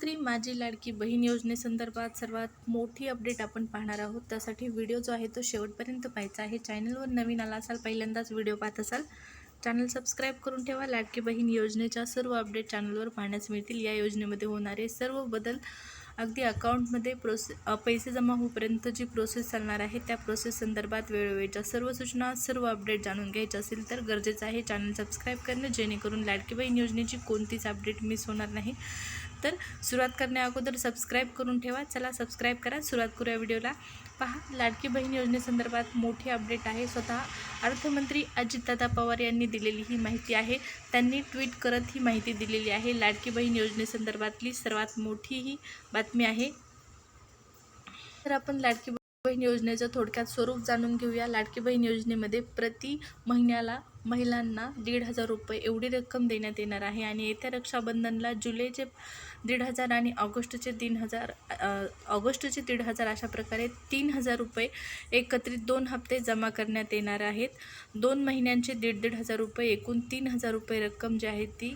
मुख्यमंत्री माझी लाडकी बहीण योजनेसंदर्भात सर्वात मोठी अपडेट आपण पाहणार आहोत. त्यासाठी व्हिडिओ जो आहे तो शेवटपर्यंत पाहायचा आहे. चॅनलवर नवीन आला असाल पहिल्यांदाच व्हिडिओ पाहत असाल चॅनल सबस्क्राईब करून ठेवा. लाडकी बहीण योजनेच्या सर्व अपडेट चॅनलवर पाहण्यास मिळतील. या योजनेमध्ये होणारे सर्व बदल अगदी अकाउंटमध्ये प्रोसे पैसे जमा होईपर्यंत जी प्रोसेस चालणार आहे त्या प्रोसेस संदर्भात वेळोवेळच्या सर्व सूचना सर्व अपडेट जाणून घ्यायचे असेल तर गरजेचं आहे चॅनल सबस्क्राईब करणे जेणेकरून लाडकी बहीण योजनेची कोणतीच अपडेट मिस होणार नाही. तर सुरुवात करण्या अगोदर सबस्क्राईब करून ठेवा. चला सबस्क्राईब करा. सुरुवात करूया व्हिडिओला पहा लाडकी बहीण योजनेसंदर्भात मोठी अपडेट आहे. स्वतः अर्थमंत्री अजितदादा पवार यांनी दिलेली ही माहिती आहे. त्यांनी ट्विट करत ही माहिती दिलेली आहे. लाडकी बहीण योजनेसंदर्भातली सर्वात मोठी ही बातमी आहे. तर आपण लाडकी बहीण योजनेचं थोडक्यात स्वरूप जाणून घेऊया. लाडकी बहीण योजनेमध्ये प्रति महिन्याला महिलांना दीड हजार रुपये एवढी रक्कम देण्यात येणार आहे आणि येत्या रक्षाबंधनला जुलैचे दीड हजार आणि ऑगस्टचे तीन हजार ऑगस्टचे दीड हजार अशा प्रकारे तीन हजार रुपये एकत्रित दोन हप्ते जमा करण्यात येणार आहेत. दोन महिन्यांचे दीड दीड हजार रुपये एकूण तीन हजार रुपये रक्कम जी आहे ती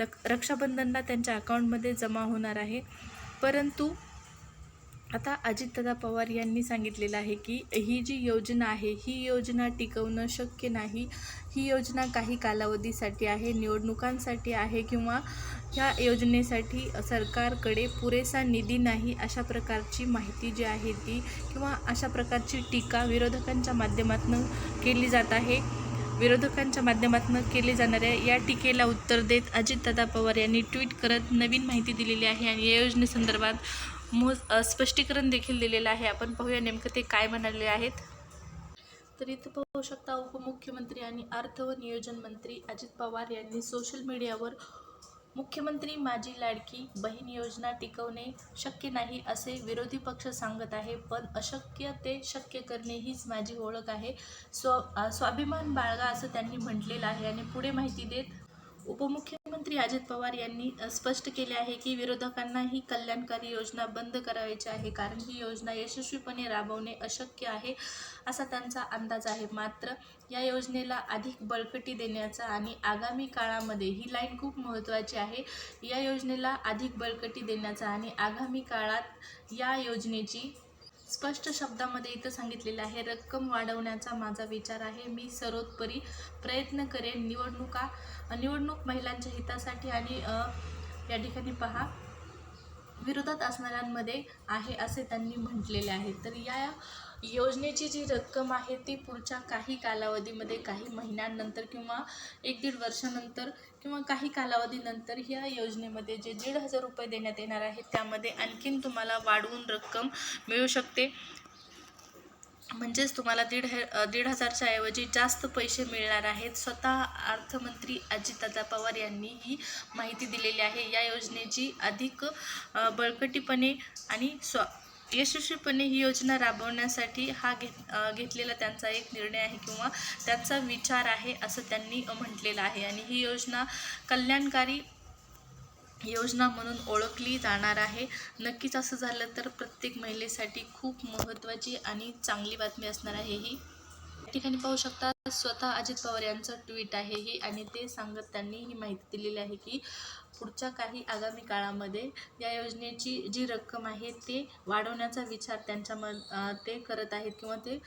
रक्षाबंधनला त्यांच्या अकाउंटमध्ये जमा होणार आहे. परंतु आता अजितदादा पवार यांनी सांगितलेलं आहे की ही जी योजना आहे ही योजना टिकवणं शक्य नाही. ही योजना काही कालावधीसाठी आहे निवडणुकांसाठी आहे किंवा ह्या योजनेसाठी सरकारकडे पुरेसा निधी नाही. अशा प्रकारची माहिती जी आहे ती किंवा अशा प्रकारची टीका विरोधकांच्या माध्यमातून केली जात आहे. विरोधकांच्या माध्यमातून केले जाणाऱ्या या टीकेला उत्तर देत अजितदादा पवार यांनी ट्विट करत नवीन माहिती दिलेली आहे आणि या योजनेसंदर्भात मो स्पष्टीकरण देखील दिलेलं आहे. आपण पाहूया नेमकं ते काय म्हणाले आहेत. तर इथं पाहू शकता उपमुख्यमंत्री आणि अर्थ व नियोजन मंत्री अजित पवार यांनी सोशल मीडियावर मुख्यमंत्री माझी लाडकी बहीण योजना टिकवणे शक्य नाही असे विरोधी पक्ष सांगत आहे पण अशक्य ते शक्य करणे हीच माझी ओळख आहे. स्व स्वाभिमान बाळगा असं त्यांनी म्हटलेलं आहे आणि पुढे माहिती देत उपमुख्यमंत्री अजित पवार यांनी स्पष्ट केले आहे की विरोधकांना ही कल्याणकारी योजना बंद करायची आहे कारण ही योजना यशस्वीपणे राबवणे अशक्य आहे असा त्यांचा अंदाज आहे. मात्र या योजनेला अधिक बळकटी देण्याचा आणि आगामी काळामध्ये ही लाईन खूप महत्त्वाची आहे. या योजनेला अधिक बळकटी देण्याचा आणि आगामी काळात या योजनेची स्पष्ट शब्दामध्ये इथं सांगितलेलं आहे रक्कम वाढवण्याचा माझा विचार आहे. मी सर्वोत्परी प्रयत्न करेन निवडणुका निवडणूक महिलांच्या हितासाठी आणि या ठिकाणी पहा. विरोधात असणाऱ्यांमध्ये आहे असे त्यांनी म्हटलेले आहे. तर या योजनेची जी रक्कम आहे ती पुढच्या काही कालावधीमध्ये काही महिन्यांनंतर किंवा एक दीड वर्षानंतर किंवा काही कालावधीनंतर ह्या योजनेमध्ये जे दीड हजार रुपये देण्यात येणार आहेत त्यामध्ये आणखीन तुम्हाला वाढवून रक्कम मिळू शकते. म्हणजेच तुम्हाला दीड हे दीड हजारच्या ऐवजी जास्त पैसे मिळणार आहेत. स्वतः अर्थमंत्री अजितदादा पवार यांनी ही माहिती दिलेली आहे. या योजनेची अधिक बळकटीपणे आणि स्व यशस्वीपणे ही योजना राबवण्यासाठी हा घेत घेतलेला त्यांचा एक निर्णय आहे किंवा त्यांचा विचार आहे असं त्यांनी म्हटलेलं आहे. आणि ही योजना कल्याणकारी योजना म्हणून ओळखली जाणार आहे. नक्कीच असं झालं तर प्रत्येक महिलेसाठी खूप महत्त्वाची आणि चांगली बातमी असणार आहे ही. ठिकाणी पाहू शकता स्वतः अजित पवार यांचं ट्विट आहे ही आणि ते सांगत त्यांनी ही माहिती दिलेली आहे की पुढच्या काही आगामी काळामध्ये या योजनेची जी रक्कम आहे ते वाढवण्याचा विचार त्यांच्या मन ते करत आहेत किंवा ते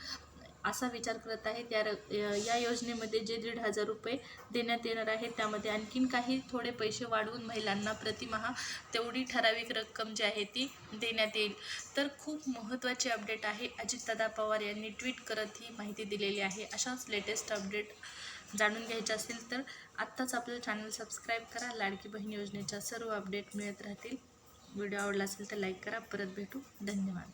असा विचार करत आहेत या र या योजनेमध्ये जे दीड हजार रुपये देण्यात येणार आहेत त्यामध्ये आणखीन काही थोडे पैसे वाढवून महिलांना प्रतिमहा तेवढी ठराविक रक्कम जी आहे ती देण्यात येईल. तर खूप महत्त्वाची अपडेट आहे. अजितदादा पवार यांनी ट्विट करत ही माहिती दिलेली आहे. अशाच लेटेस्ट अपडेट जाणून घ्यायचे असेल तर आत्ताच आपलं चॅनल सबस्क्राईब करा. लाडकी बहीण योजनेच्या सर्व अपडेट मिळत राहतील. व्हिडिओ आवडला असेल तर लाईक करा. परत भेटू. धन्यवाद.